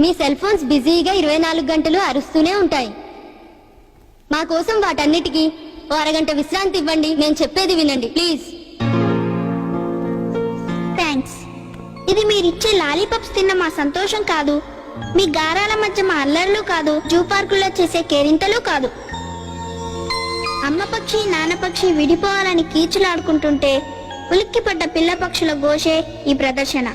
మీ cell phones బిజీగా ఇరవై నాలుగు గంటలు అరుస్తూనే ఉంటాయి. మా కోసం వాటన్నిటికీ ఓ అరగంట విశ్రాంతి ఇవ్వండి. నేను చెప్పేది వినండి. ప్లీజ్. థ్యాంక్స్. ఇది మీరిచ్చే లాలీపాప్స్ తిన్న మా సంతోషం కాదు. మీ గారాల మధ్య మా అల్లర్లు కాదు. జూ పార్కుల్లో చేసే కేరింతలు కాదు. అమ్మ పక్షి నాన్న పక్షి విడిపోవాలని కీచులాడుకుంటుంటే ఉలిక్కిపడ్డ పిల్ల పక్షుల ఘోషే ఈ ప్రదర్శన.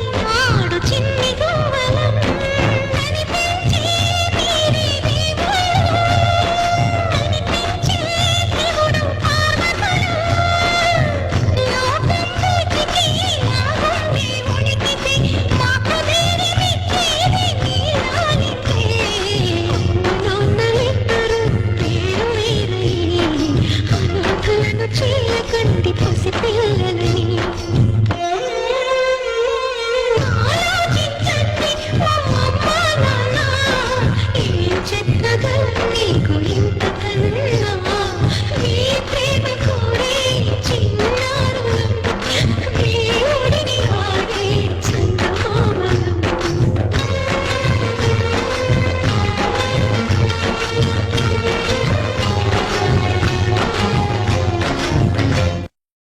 the tree.